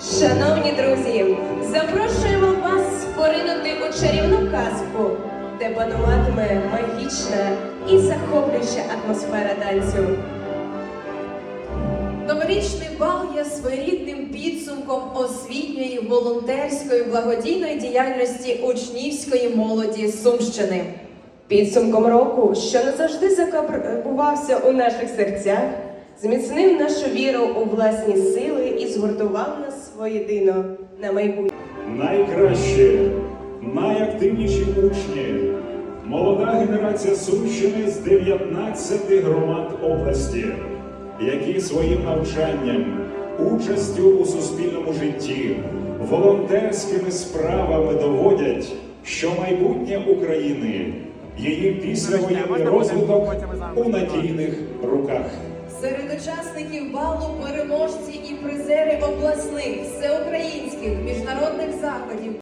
Шановні друзі, запрошуємо вас поринути у чарівну казку, де пануватиме магічна і захоплююча атмосфера танцю. Новорічний бал є своєрідним підсумком освітньої, волонтерської, благодійної діяльності учнівської молоді Сумщини. Підсумком року, що назавжди закарбувався у наших серцях, зміцнив нашу віру у власні сили і згуртував нас воєдино на майбутнє. Найкращі, найактивніші учні, молода генерація Сумщини з 19 громад області, які своїм навчанням, участю у суспільному житті, волонтерськими справами доводять, що майбутнє України, її післявоєнний розвиток у надійних руках. Серед учасників балу переможці і призери обласних, всеукраїнських, міжнародних заходів.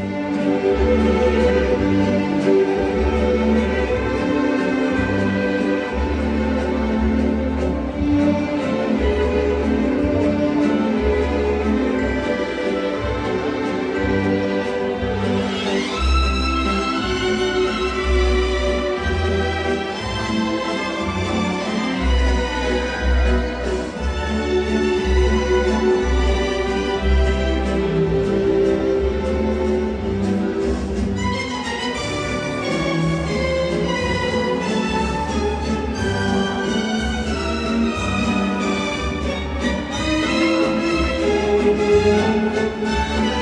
Música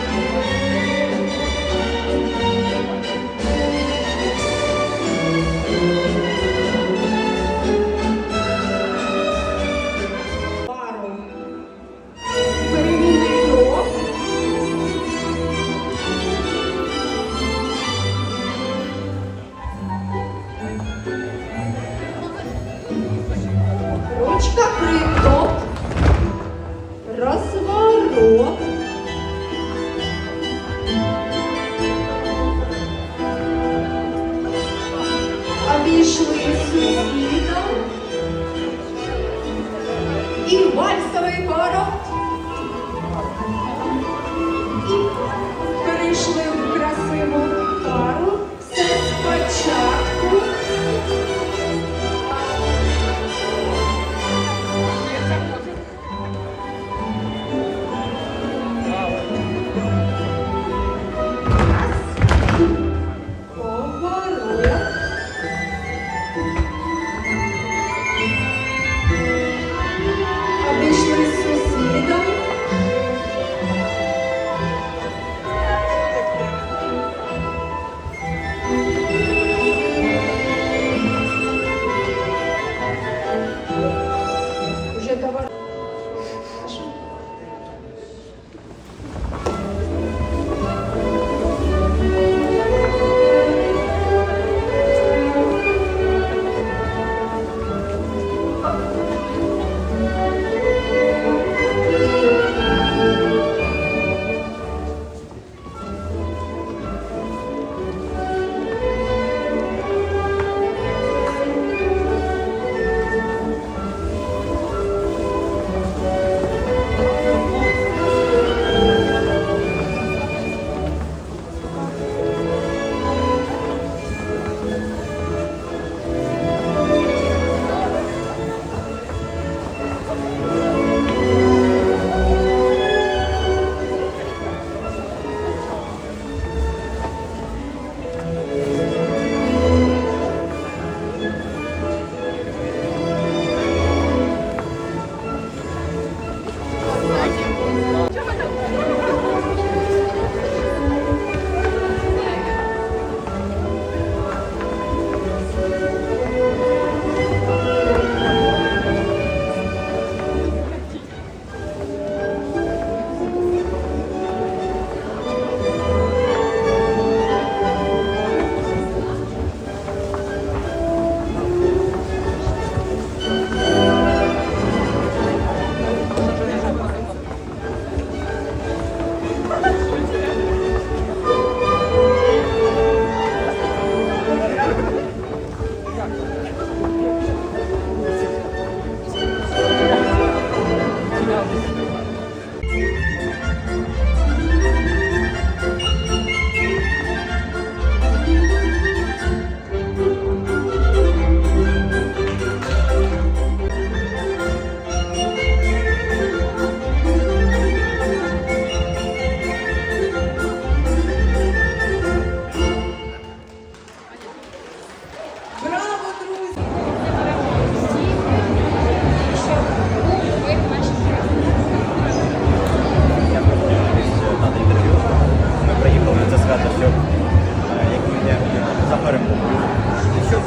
Якщо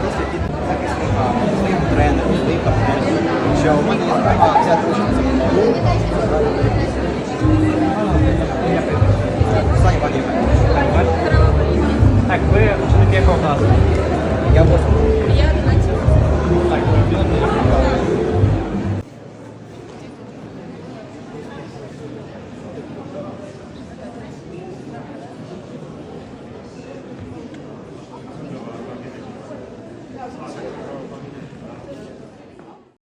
просто від захисника, своїм тренером, своїм партнером, що у мене є справа взяти участь за мною.